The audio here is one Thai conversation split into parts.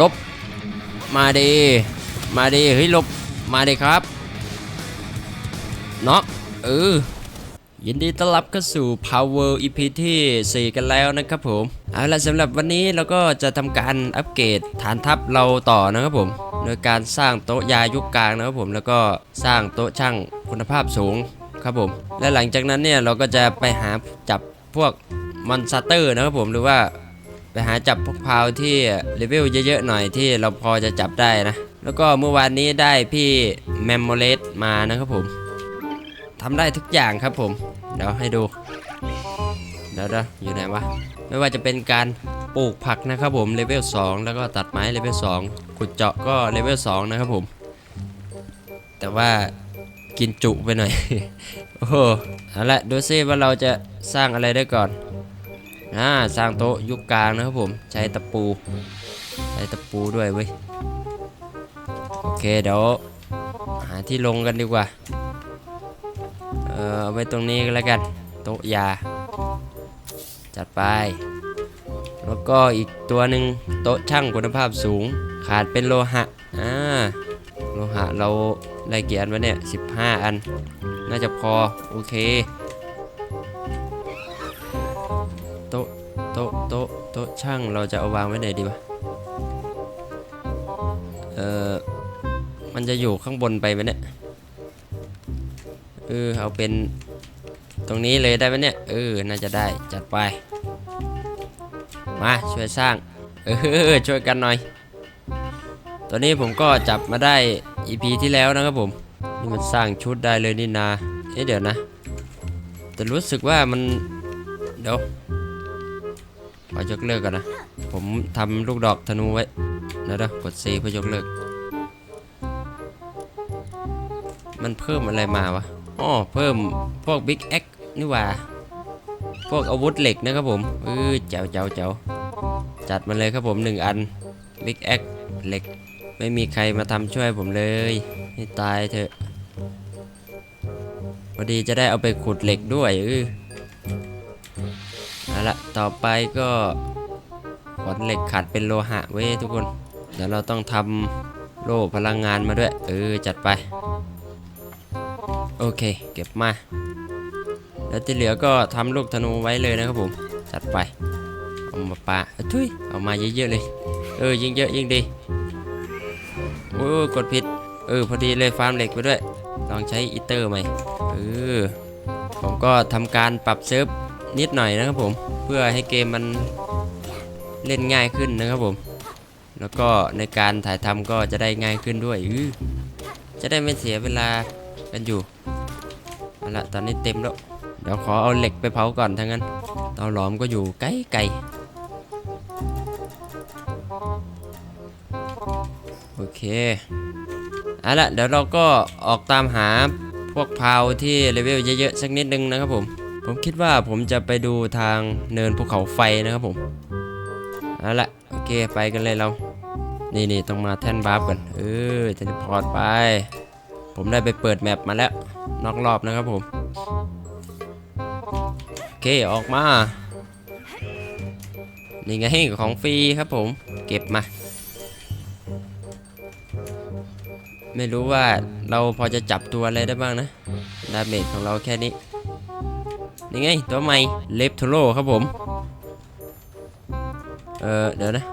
ลบ มาดี มาดีเฮ้ยลบ มาดีครับเนาะเออยินดีต้อนรับเข้าสู่ Power EP ที่ 4 กันแล้วนะครับผม เอาละสำหรับวันนี้เราก็จะทำการอัปเกรดฐานทัพเราต่อนะครับผม โดยการสร้างโต๊ะยายุคกลางนะครับผมแล้วก็สร้างโต๊ะช่างคุณภาพสูงครับผม และหลังจากนั้นเนี่ยเราก็จะไปหาจับพวกมอนสเตอร์นะครับผมหรือว่า หาจับพวกพาวที่เลเวลเยอะๆหน่อยที่เราพอจะจับได้นะ แล้วก็เมื่อวานนี้ได้พี่แมมโมเลสมานะครับผมทำได้ทุกอย่างครับผม เดี๋ยวให้ดู เดี๋ยวเดี๋ยวอยู่ไหนวะ ไม่ว่าจะเป็นการปลูกผักนะครับผมเลเวล2แล้วก็ตัดไม้เลเวล2ขุดเจาะก็เลเวล2นะครับผม แต่ว่ากินจุไปหน่อย โอ้โหเอาละดูซิว่าเราจะสร้างอะไรได้ก่อน อ่าสร้างโต๊ะยุคกลางนะครับผมใช้ตะปู ใช้ตะปูด้วยเว้ยโอเคเดี๋ยวหาที่ลงกันดีกว่าเออเอาไว้ตรงนี้ก็แล้วกันโต๊ะยา จัดไป แล้วก็อีกตัวหนึ่งโต๊ะช่างคุณภาพสูง ขาดเป็นโลหะอ่าโลหะเราได้กี่อันวะเนี่ย15 อัน น่าจะพอ โอเค ต๊ะโต๊ะโต๊ะโต๊ะช่างเราจะเอาวางไว้ไหนดีวะเออมันจะอยู่ข้างบนไปไหมเนี่ยเออเอาเป็นตรงนี้เลยได้ไหมเนี่ยเออน่าจะได้จัดไป มาช่วยสร้างเออช่วยกันหน่อย ตอนนี้ผมก็จับมาได้ EP ที่แล้วนะครับผมนี่มันสร้างชุดได้เลยนี่นาเอ๊ะเดี๋ยวนะ แต่รู้สึกว่ามันเดี๋ยว อยกเลิกก่อนนะ ผมทำลูกดอกธนูไว้แล้วเดี๋ยวกด C เพื่อยกเลิก มันเพิ่มอะไรมาวะอ๋อเพิ่มพวก Big X นี่ว่า พวกอาวุธเหล็กนะครับผมเออเจ๋วเจ๋วเจ๋วจัดมาเลยครับผมหนึ่งอัน Big X เหล็ก ไม่มีใครมาทำช่วยผมเลยให้ตายเถอะพอดีจะได้เอาไปขุดเหล็กด้วยเออ เอาละต่อไปก็ขอนเหล็กขัดเป็นโลหะเว้ยทุกคน เดี๋ยวเราต้องทำโล่พลังงานมาด้วย เออ จัดไป โอเค เก็บมา แล้วที่เหลือก็ทำลูกธนูไว้เลยนะครับผม จัดไป เอามาปาทุยเอามาเยอะๆเลย เออ ยิ่งเยอะยิ่งดี โอ้ยกดผิด เออ พอดีเลยฟาร์มเหล็กไปด้วย ลองใช้อีเตอร์ใหมเออ ผมก็ทำการปรับเซิร์ฟ นิดหน่อยนะครับผม เพื่อให้เกมมันเล่นง่ายขึ้นนะครับผม แล้วก็ในการถ่ายทำก็จะได้ง่ายขึ้นด้วยอจะได้ไม่เสียเวลากันอยู่เอาละตอนนี้เต็มแล้วเดี๋ยวขอเอาเหล็กไปเผาก่อนทั้งนั้นเตาหลอมก็อยู่ไกลไกลโอเคเอาละเดี๋ยวเราก็ออกตามหาพวกพาวที่เลเวลเยอะๆสักนิดนึงนะครับผม ผมคิดว่าผมจะไปดูทางเนินภูเขาไฟนะครับผมเอาละโอเคไปกันเลยเรา นี่นี่ต้องมาแท่นบาร์กันเออเทเลพอร์ตไป ผมได้ไปเปิดแมปมาแล้วนอกรอบนะครับผมโอเคออกมานี่ไงของฟรีครับผมเก็บมาไม่รู้ว่าเราพอจะจับตัวอะไรได้บ้างนะ ดาเมจของเราแค่นี้ นี่ไงตัวใหม่เลฟโทโลครับผม เออเดี๋ยวนะ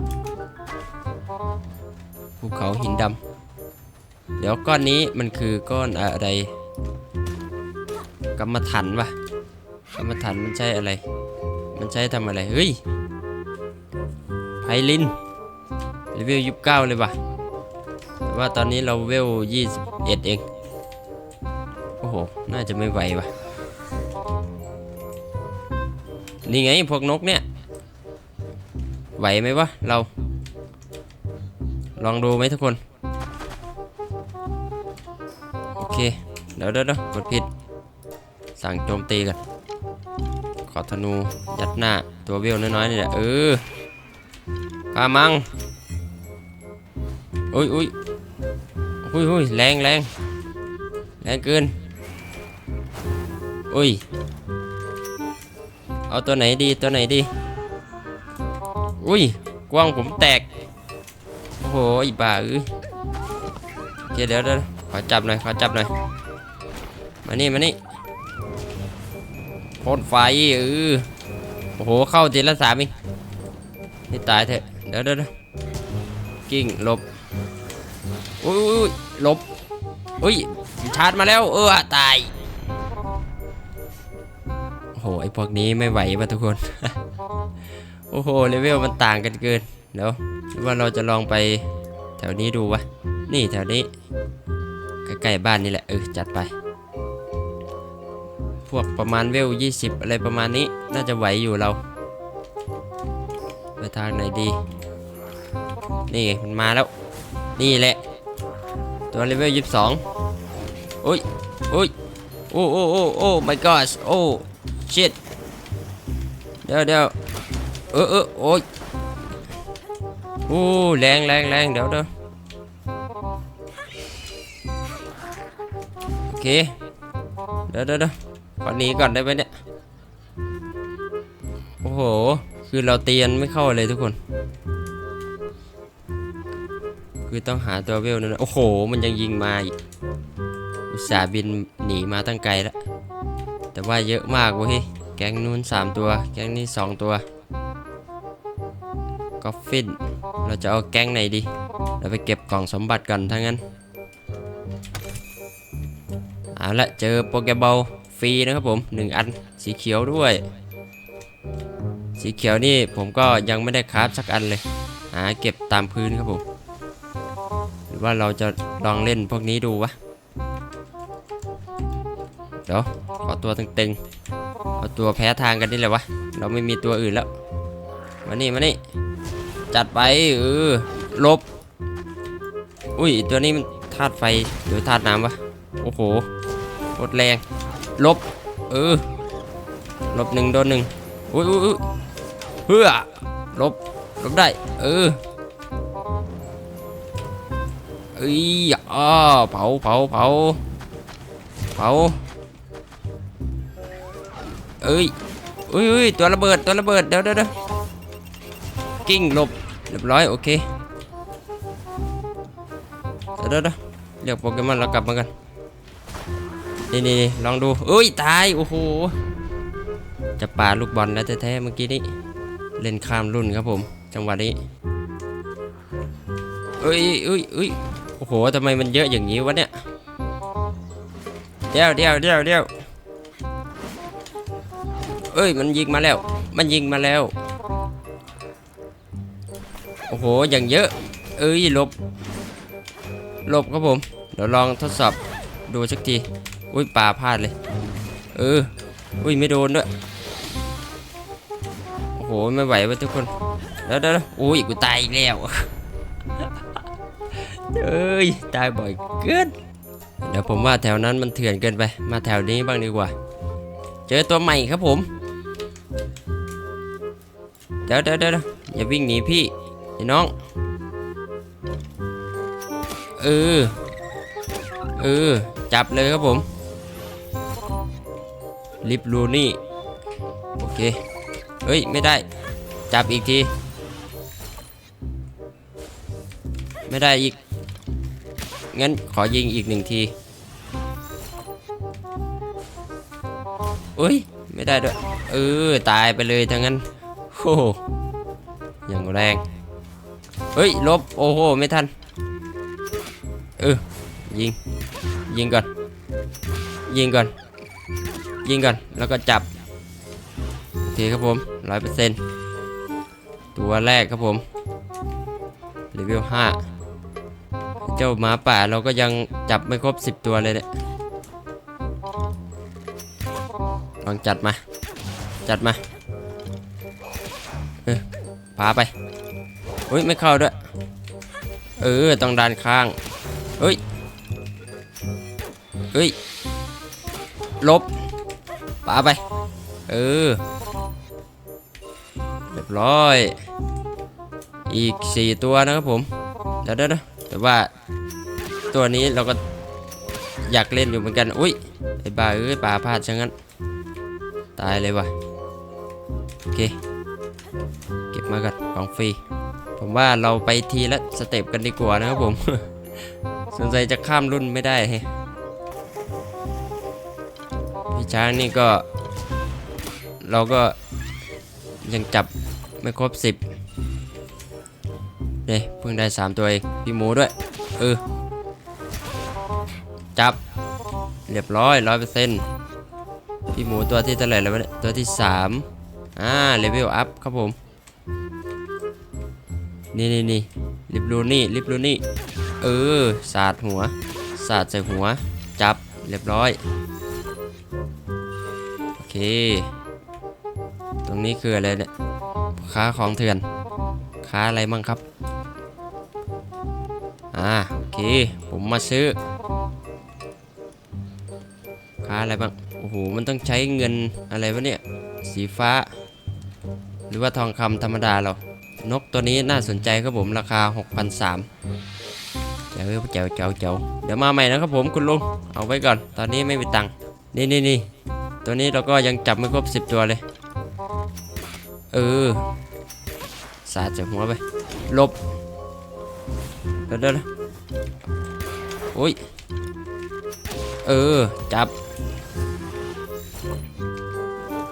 ภูเขาหินดำเดี๋ยวก้อนนี้มันคือก้อนอะไรกรรมฐานปะกรรมฐานมันใช้อะไร มันใช้ทำอะไร เฮ้ยไพลินเลเวลยี่สิบเก้าเลยปะแต่ว่าตอนนี้เราเวลยี่สิบเอ็ดเอง โอ้โห น่าจะไม่ไหววะ นี่ไงพวกนกเนี่ย ไหวไหมวะเรา ลองดูไหมทุกคน โอเคเดี๋ยวเดี๋ยวเดี๋ยวกดผิด สั่งโจมตีกันขอธนู ยัดหน้า ตัวเวลน้อยๆนี่แหละ เออพามังอุ้ยอุ้ยอุ้ยอุ้ยแรงแรงแรงเกินอุ้ย เอาตัวไหนดีตัวไหนดี อุ้ยกว้างผมแตกหอีบ้าเอ้ยโอเคเดี๋ยวเดี๋ยวขอจับหน่อยขอจับหน่อย มานี่มานี่พ่นไฟเออโอ้โหเข้าทีละสามเองนี่ตายเถอะเดี๋ยวเดี๋ยวเกิ้งหลบอุ้ยหลบอุ้ยชาร์จมาแล้วเออตาย หไอพวกนี้ไม่ไหวป่ะทุกคน โอ้โหเลเวลมันต่างกันเกินเดี๋ยวว่าเราจะลองไปแถวนี้ดูวะ นี่แถวนี้ใกล้ๆบ้านนี่แหละเออจัดไป พวกประมาณเวล 20 อะไรประมาณนี้น่าจะไหวอยู่เรา ไปทางไหนดี นี่มันมาแล้ว นี่แหละ ตัวเลเวล 22โอ้ยโอ้ยโอ้โอ้โอ้โอ้ my gosh โอ้ shit เดี๋ยวเดี๋ยวเออเออโอ้ยโอ้แรงแรงแรงเดี๋ยวเดี๋ยวโอเคเดี๋ยวเดี๋ยวเดี๋ยวขอหนีก่อนได้ไหมเนี่ยโอ้โหคือเราเตียนไม่เข้าเลยทุกคน คือต้องหาตัวเวลนั่นโอ้โห มันยังยิงมาอีกอุตส่าห์บินหนีมาตั้งไกลแล้ว แต่ว่าเยอะมากเว้ยแก๊งนู้น 3 ตัว แก๊งนี้ 2 ตัวกอฟฟินเราจะเอาแก๊งไหนดี เราไปเก็บกล่องสมบัติก่อนถ้างั้น เอาละเจอโปเกบอลฟรีนะครับผม 1 อันสีเขียวด้วย สีเขียวนี่ผมก็ยังไม่ได้คราฟสักอันเลย หาเก็บตามพื้นครับผม หรือว่าเราจะลองเล่นพวกนี้ดูวะ เดี๋ยว ขอตัวตึงๆเอาตัวแพ้ทางกันนี่แหละวะ เราไม่มีตัวอื่นแล้ว มานี่มานี่ จัดไปเออลบ อุ้ยตัวนี้มันธาตุไฟหรือธาตุน้ำวะ โอ้โหหมดแรง ลบ เออ ลบหนึ่งโดนหนึ่งอุ้ยอุ้ยอุ้ยเพื่อลบ ลบได้ เออเอ้ยอ้อเผาเผาเผาเผา เอ้ยเอ้ยเอ้ยตัวระเบิดตัวระเบิดเดี๋ยวเดี๋ยวเดี๋ยวกิ้งหลบเรียบร้อยโอเคเดี๋ยวเดี๋ยวเรียกโปเกมอนเรากลับมากันนี่นี่นี่ลองดูเอ้ยตายโอ้โหจะปาลูกบอลแล้วแท้ๆเมื่อกี้นี้เล่นข้ามรุ่นครับผม จังหวะนี้เอ้ยเอ้ยเอ้ยโอ้โหทำไมมันเยอะอย่างนี้วะเนี่ยเดี๋ยวเดี๋ยวเดี๋ยวเดี๋ยว เอ้ย มันยิงมาแล้ว มันยิงมาแล้ว โอ้โห อย่างเยอะ เอ้ยหลบหลบครับผม เดี๋ยวลองทดสอบดูสักที อุ้ยปลาพลาดเลย เออ อุ้ยไม่โดนด้วย โอ้โห ไม่ไหววะทุกคนเดี๋ยวเดี๋ยวเดี๋ยวอุ้ยกูตายอีกแล้ว เอ้ย ตายบ่อยเกิน เดี๋ยวผมว่าแถวนั้นมันเถื่อนเกินไป มาแถวนี้บ้างดีกว่า เจอตัวใหม่ครับผม เดี๋ยวเดี๋ยวเดี๋ยวอย่าวิ่งหนีพี่ไอ้น้อง เออ เออ จับเลยครับผม ลิฟลูนี่ โอเค เฮ้ย ไม่ได้ จับอีกที ไม่ได้อีก งั้นขอยิงอีกหนึ่งทีอุ้ย ไม่ได้ด้วย เออ ตายไปเลยทั้งนั้น หอย่างแรง เฮ้ยลบโอ้โหไม่ทัน เออยิง ยิงก่อน ยิงก่อน ยิงก่อน แล้วก็จับ โอเคครับผมร้อยเปอร์เซ็นต์ตัวแรกครับผมเลเวลห้าเจ้าหมาป่าเราก็ยังจับไม่ครบ10ตัวเลยเนี่ยลองจัดมา จัดมา พาไปอุ้ยไม่เข้าด้วย เออต้องด้านข้างเฮ้ยเฮ้ยลบปาไป เออ เรียบร้อย อีก 4 ตัวนะครับผม เดี๋ยวเดี๋ยวแต่ว่าตัวนี้เราก็อยากเล่นอยู่เหมือนกัน อุ้ย ไอ้บ้าเอ้ยป่าพลาดซะงั้น ตายเลยวะโอเค มาก่อนของฟรี ผมว่าเราไปทีละสเต็ปกันดีกว่านะครับผมสงสัยจะข้ามรุ่นไม่ได้แฮะพี่ช้างนี่ก็ เราก็ยังจับไม่ครบสิบเนี่ยเพิ่งได้สามตัวเองพี่หมูด้วยเออจับ เรียบร้อยร้อยเปอร์เซ็นต์พี่หมูตัวที่เท่าไหร่แล้วเนี่ยตัวที่สามอ่าเลเวลอัพครับผม นี่นี่นี่ลิบลูนี่ลิบลูนี่ เออ สาดหัว สาดใส่หัว จับ เรียบร้อย โอเค ตรงนี้คืออะไรเนี่ย ค้าของเถื่อน ค้าอะไรมั่งครับ อ่า โอเค ผมมาซื้อ ค้าอะไรบ้าง โอ้โห มันต้องใช้เงินอะไรวะเนี่ย สีฟ้า หรือว่าทองคำธรรมดาเรา นกตัวนี้น่าสนใจครับผมราคา 6,300เจ้าเจ้าเจ้าเจ้าเดี๋ยวมาใหม่นะครับผมคุณลุง เอาไว้ก่อน ตอนนี้ไม่มีตังค์ นี่นี่นี่ตัวนี้เราก็ยังจับไม่ครบ 10 ตัวเลย เออ สาดจากหัวไปหลบ เดี๋ยวเดี๋ยวโอ้ย เออ จับ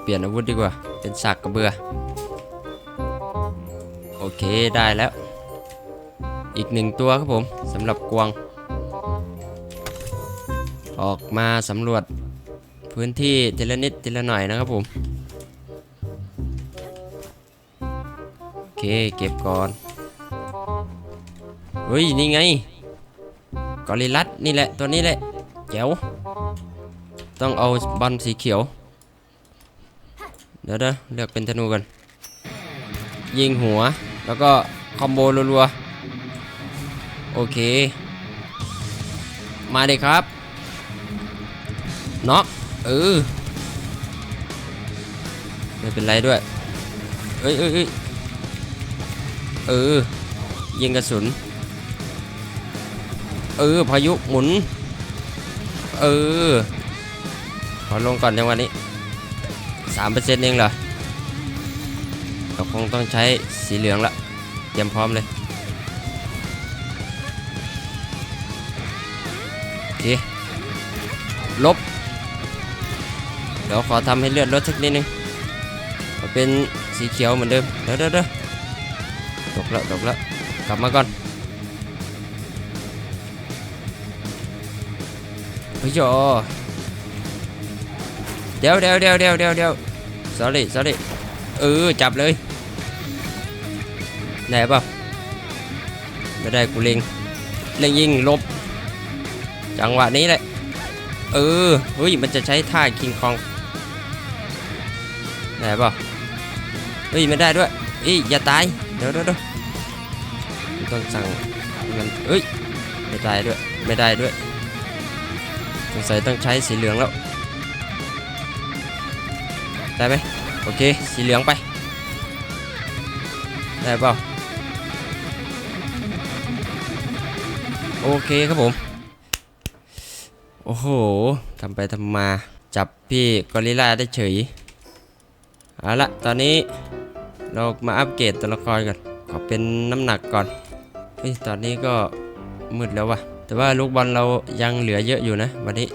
เปลี่ยนอาวุธดีกว่า เป็นสักกระเบือ เคได้แล้ว อีกหนึ่งตัวครับผมสำหรับกวาง ออกมาสำรวจพื้นที่ทีละนิดทีละหน่อยนะครับผมโอเคเก็บก่อนเฮ้ยนี่ไงกอริลัสนี่แหละตัวนี้แหละแจ๋วต้องเอาบอลสีเขียวเดี๋ยวเดี๋ยวเลือกเป็นธนูกันยิงหัว แล้วก็คอมโบรัวๆ โอเค มาเลยครับน็อกเออไม่เป็นไรด้วย เอ้ยเอ้ยเอ้ยเออ ยิงกระสุน เออ พายุหมุน เออ ขอลงก่อนในวันนี้สามเปอร์เซ็นต์เองเหรอ เราคงต้องใช้สีเหลืองละเตรียมพร้อมเลยโอเคลบ เดี๋ยวขอทำให้เลือดลดสักนิดนึงขอเป็นสีเขียวเหมือนเดิมเดี๋ยวเดี๋ยวเดี๋ยวตกแล้วตกแล้วกลับมาก่อนเฮ้ยโยเดี๋ยวเดี๋ยวเดี๋ยวเดี๋ยวเดี๋ยวเดี๋ยว sorry sorry เออ จับเลยไหนเปล่าไม่ได้กูเล็ง เล็งยิงลบ จังหวะนี้แหละ เออ เฮ้ย มันจะใช้ท่าคิงคองไหนเปล่าเฮ้ยไม่ได้ด้วยเอ้ยอย่าตายเดี๋ยวเดี๋ยวเดี๋ยวต้องสั่งมันเอ้ย ไม่ได้ด้วย ไม่ได้ด้วยสงสัยต้องใช้สีเหลืองแล้ว ได้ไหม โอเค สีเหลืองไป ได้เปล่าโอเคครับผม โอ้โหทำไปทำมา จับพี่กอริลลาได้เฉย เอาละตอนนี้เรามาอัปเกรดตัวละครกันขอเป็นน้ำหนักก่อนเฮ้ยตอนนี้ก็มืดแล้ววะแต่ว่าลูกบอลเรายังเหลือเยอะอยู่นะ วันนี้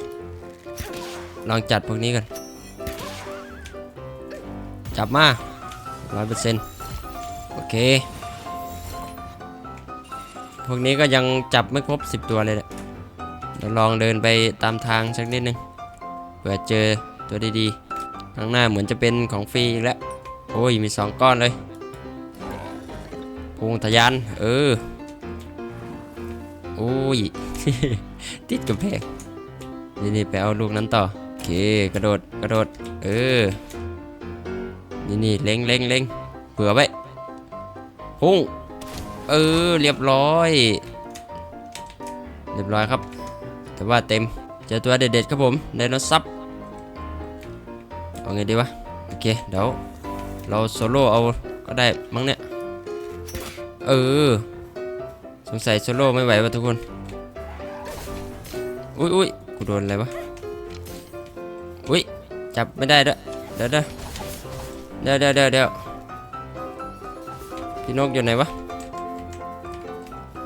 ลองจัดพวกนี้กัน จับมาร้อยเปอร์เซ็นต์โอเค พวกนี้ก็ยังจับไม่ครบ 10 ตัวเลยแหละเดี๋ยวลองเดินไปตามทางสักนิดนึงเผื่อเจอตัวดีๆข้างหน้าเหมือนจะเป็นของฟรีอีกแล้ว โอ้ย มี 2 ก้อนเลยพุงทะยานเออ โอ้ย ติดกำแพงนี่นี่ไปเอาลูกนั้นต่อ โอเค กระโดด กระโดด เออ นี่นี่เล็งเล็งเล็งเผื่อไว้พุ่งเออเรียบร้อย เรียบร้อยครับ แต่ว่าเต็มเจอตัวเด็ดๆครับผมไดโนซับเอาไงดีวะโอเคเดี๋ยวเราโซโล่เอาก็ได้มั้งเนี่ยเออสงสัยโซโล่ไม่ไหววะทุกคนอุ้ยอุ้ยกูโดนอะไรวะอุ้ยจับไม่ได้ด้วยเดี๋ยวเดี๋ยว ดี๋ยวเดี๋ยวเดี๋ยวเดี๋ยวพี่นกอยู่ไหนวะ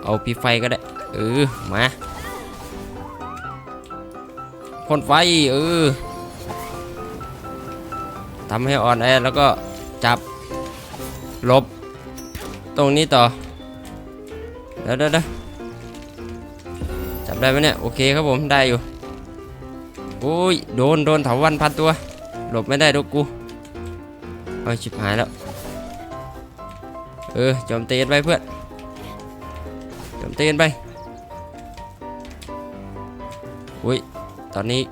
เอาพี่ไฟก็ได้ เออ มาพ่นไฟ เออทำให้อ่อนแอแล้วก็จับ ลบ ตรงนี้ต่อ เดี๋ยวเดี๋ยวเดี๋ยวจับได้ไหมเนี่ย โอเคครับผมได้อยู่โอ้ย โดน โดนเถาวันพันตัว หลบไม่ได้ดูกู เอาชิบหายแล้ว เออโจมตีกันไปเพื่อนโจมตีกันไปอุ้ยตอนนี้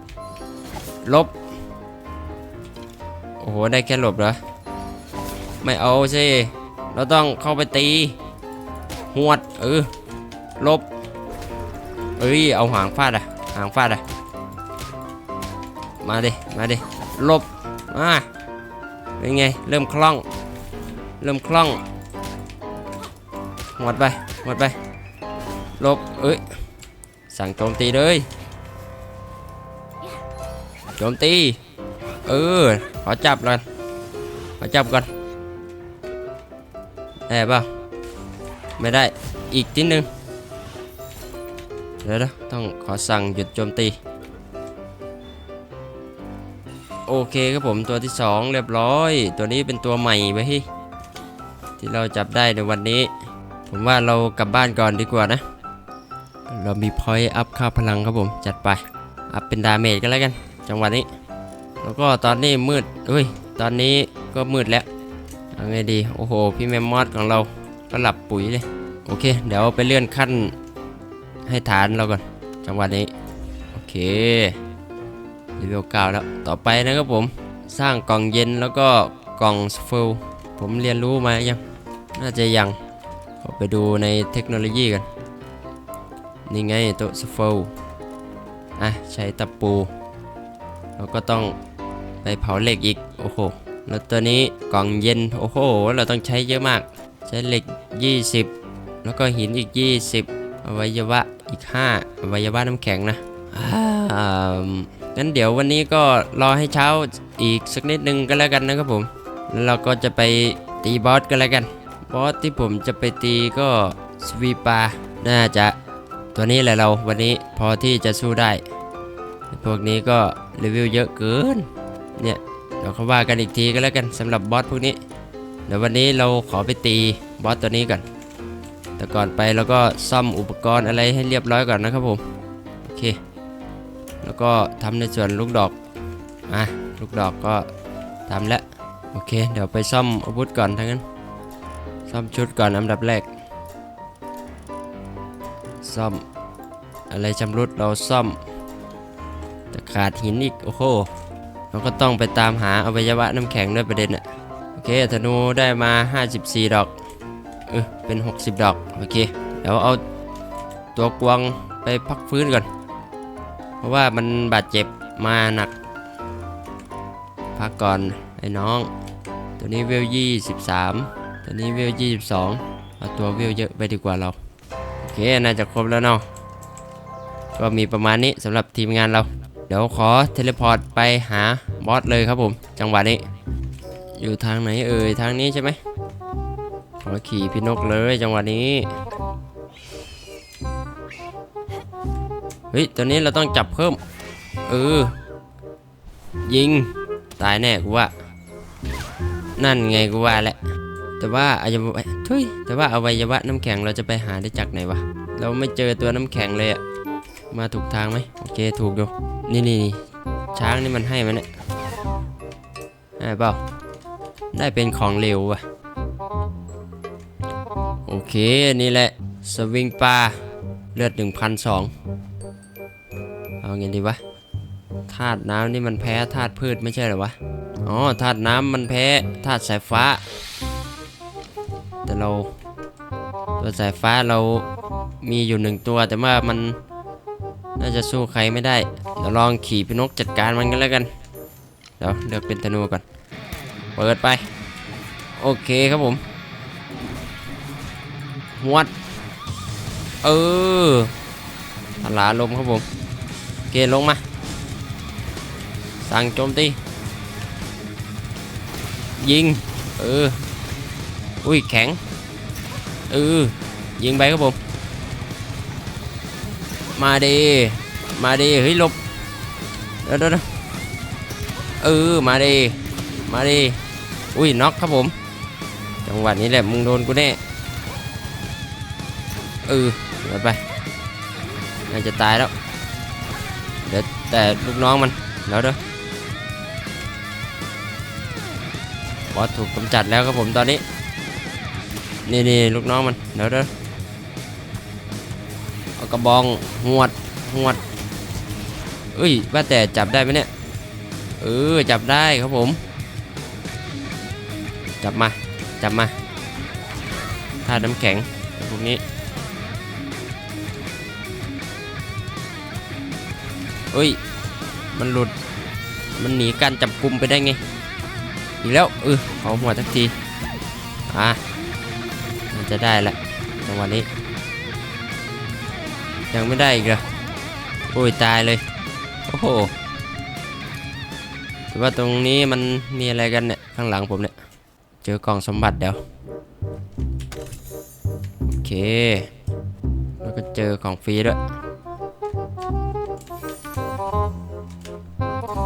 ลบ โอ้โห ได้แค่หลบเหรอ ไม่เอาสิเราต้องเข้าไปตี หวด เออ ลบ เอ้ย เอาหางฟาดอะหางฟาดอะมาดิ มาดิ ลบ มา เป็นไง เริ่มคล่อง เริ่มคล่อง หมดไป หมดไป ลบ เอ้ย สั่งโจมตีเลย โจมตี เออ ขอจับก่อนขอจับก่อนได้ป่ะไม่ได้ อีกทีหนึ่งเดี๋ยวนะต้องขอสั่งหยุดโจมตี โอเคครับผมตัวที่สองเรียบร้อย ตัวนี้เป็นตัวใหม่ไปที่ที่เราจับได้ในวันนี้ ผมว่าเรากลับบ้านก่อนดีกว่านะ เรามีพอยต์อัพค่าพลังครับผมจัดไป อัพเป็นดาเมจกันแล้วกัน จังหวะนี้ แล้วก็ตอนนี้มืดเฮ้ยตอนนี้ก็มืดแล้วเอาไงดีโอ้โหพี่แมมมอสของเราก็หลับปุ๋ยเลยโอเค เดี๋ยวไปเลื่อนขั้นให้ฐานเราก่อน จังหวะนี้ โอเค เลเวลเก้าแล้ว ต่อไปนะครับผม สร้างกล่องเย็นแล้วก็กล่องสฟูลผมเรียนรู้มายัง น่าจะยังขอไปดูในเทคโนโลยีกัน นี่ไงต๊ะสฟูลอะ ใช้ตะปู เราก็ต้องไปเผาเหล็กอีก โอ้โห แล้วตัวนี้กล่องเย็น โอ้โห เราต้องใช้เยอะมาก ใช้เหล็ก 20 แล้วก็หินอีก 20 อวัยวะอีก 5 อวัยวะน้ำแข็งนะอ่า งั้นเดี๋ยววันนี้ก็รอให้เช้าอีกสักนิดนึงก็แล้วกันนะครับผมเราก็จะไปตีบอสกันแล้วกัน บอสที่ผมจะไปตีก็สวีปา น่าจะตัวนี้แหละเราวันนี้พอที่จะสู้ได้ พวกนี้ก็รีวิวเยอะเกิน เนี่ยเดี๋ยวเขาว่ากันอีกทีก็แล้วกันสำหรับบอสพวกนี้ เดี๋ยววันนี้เราขอไปตีบอสตัวนี้ก่อน แต่ก่อนไปเราก็ซ่อมอุปกรณ์อะไรให้เรียบร้อยก่อนนะครับผม โอเค แล้วก็ทำในส่วนลูกดอกอะลูกดอกก็ทำแล้วโอเค เดี๋ยวไปซ่อมอาวุธก่อนทั้งนั้นซ่อมชุดก่อนอันดับแรก ซ่อมอะไรชำรุดเราซ่อมแต่ขาดหินอีกโอ้โหเราก็ต้องไปตามหาอวัยวะน้ำแข็งด้วยประเด็นอะโอเคธนูได้มา 54 ดอกเออเป็น 60 ดอก โอเค เดี๋ยวเอาตัวกวางไปพักฟื้นก่อน เพราะว่ามันบาดเจ็บมาหนัก พักก่อนไอ้น้อง ตัวนี้เวล23ตัวนี้เวล22เอาตัวเวลเยอะไปดีกว่าเรา โอเค น่าจะครบแล้วเนาะก็มีประมาณนี้สำหรับทีมงานเรา เดี๋ยวขอเทเลพอร์ตไปหาบอสเลยครับผม จังหวะนี้ อยู่ทางไหนเอ่ย ทางนี้ใช่ไหมขอขี่พี่นกเลยจังหวะนี้ เฮ้ยตัวนี้เราต้องจับเพิ่ม เออ ยิง ตายแน่กูว่า นั่นไงกูว่าแหละ แต่ว่าอวัยวะทุยแต่ว่าอวัยวะน้ำแข็งเราจะไปหาได้จากไหนวะ เราไม่เจอตัวน้ำแข็งเลยอะมาถูกทางไหมโอเคถูกอยู่นี่นี่นี่ช้างนี่มันให้มันเนี่ยให้เปล่า ได้เป็นของเร็วว่ะ โอเค นี่แหละ สวิงปลาเลือด 1,002 เอาไงดีวะธาตุน้ำนี่มันแพ้ธาตุพืชไม่ใช่หรอวะ อ๋อธาตุน้ำมันแพ้ธาตุสายฟ้า แต่เราตัวสายฟ้าเรามีอยู่หนึ่งตัว แต่ว่ามันน่าจะสู้ใครไม่ได้ เดี๋ยวลองขี่พนกจัดการมันกันแล้วกัน เดี๋ยวเลือกเป็นธนูก่อน เปิดไป โอเคครับผมหวดเออทลาลมครับผม เคลงมา สั่งโจมตี ยิง เออ อุ้ย แข็ง เออ ยิงไปครับผม มาดี มาดี เฮ้ยลบเดี๋ยวเดี๋ยวเออ มาดี มาดี อุ้ย น็อกครับผม จังหวะนี้แหละ มึงโดนกูแน่ เออเดี๋ยวไป น่าจะตายแล้ว แต่ลูกน้องมันแล้วเด้อบอสถูกกำจัดแล้วครับผมตอนนี้ นี่นี่ลูกน้องมันเดี๋ยวเด้อเอากระบองหวดหวดเอ้ยว่าแต่จับได้ไหมเนี่ยเออจับได้ครับผม จับมา จับมาท่าน้ำแข็งพวกนี้ เอ้ย มันหลุด มันหนีการจับกลุ่มไปได้ไง อีกแล้วเออขอหัวทักที อะ มันจะได้แหละจังหวะนี้ ยังไม่ได้อีกเหรอโอ้ยตายเลย โอ้โหแต่ว่าตรงนี้มันมีอะไรกันเนี่ย ข้างหลังผมเนี่ย เจอกล่องสมบัติเดี๋ยว โอเค แล้วก็เจอของฟรีด้วย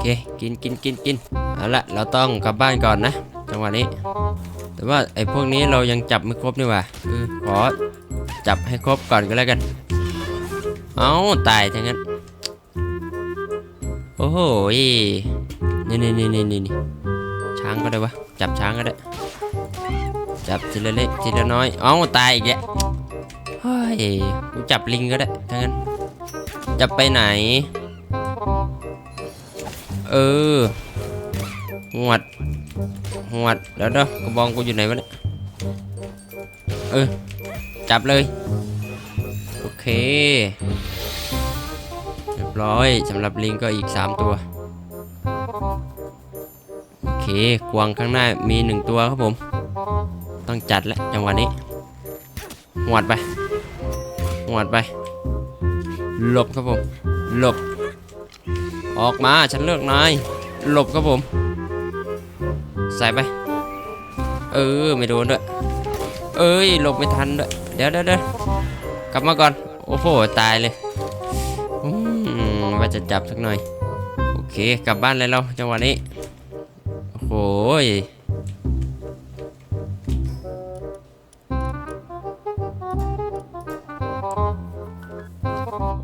เคกินกินกินกินเอาละเราต้องกลับบ้านก่อนนะจังหวะนี้ แต่ว่าไอ้พวกนี้เรายังจับไม่ครบนี่ว่าคือขอจับให้ครบก่อนก็แล้วกัน เอาตายทั้งนั้น โอ้โหนี่นี่นี่นี่นี่ช้างก็ได้วะจับช้างก็ได้จับทีละเล็กทีละน้อยเอาตายอีกแล้วเฮ้ยกูจับลิงก็ได้ทั้งนั้นจับไปไหน เออหวดหวดเดี๋ยวเดี๋ยวกระบองกูอยู่ไหนวะเนี่ยเออจับเลย โอเคเรียบร้อยสำหรับลิงก็อีก 3 ตัว โอเคกวางข้างหน้ามี 1 ตัวครับผม ต้องจัดแล้วจังหวะนี้หวดไปหวดไปหลบครับผมหลบ ออกมาฉันเลือกนายหลบครับผม ใส่ไป เออไม่โดนด้วย เอ้ยหลบไม่ทันด้วย เดี๋ยวเดี๋ยวเดี๋ยวกลับมาก่อน โอ้โหตายเลยอืมว่าจะจับสักหน่อย โอเคกลับบ้านเลยเราจังหวะนี้โอ้โหย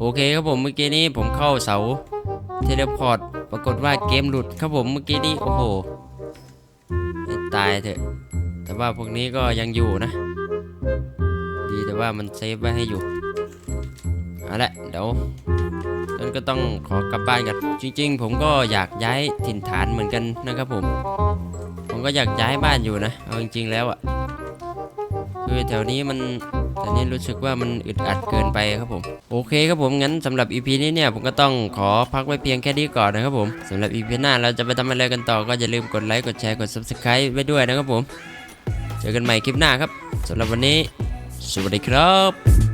โอเคครับผมเมื่อกี้นี้ผมเข้าเสา เทเลพอร์ตปรากฏว่าเกมหลุดครับผมเมื่อกี้นี้โอ้โหตายเถอะ แต่ว่าพวกนี้ก็ยังอยู่นะ ดีแต่ว่ามันเซฟไว้ให้อยู่เอาละเดี๋ยวต้นก็ต้องขอกลับบ้านกัน จริง ๆ ผมก็อยากย้ายถิ่นฐานเหมือนกันนะครับผม ผมก็อยากย้ายบ้านอยู่นะ เอาจริงๆแล้วอะ่ะ คือแถวนี้มัน แถวนี้รู้สึกว่ามันอึดอัดเกินไปครับผม โอเคครับผมงั้นสำหรับ EP นี้เนี่ยผมก็ต้องขอพักไว้เพียงแค่นี้ก่อนนะครับผมสำหรับ EP หน้าเราจะไปทำอะไรกันต่อก็อย่าลืมกดไลค์กดแชร์กด Subscribe ไว้ด้วยนะครับผม เจอกันใหม่คลิปหน้าครับสำหรับวันนี้ สวัสดีครับ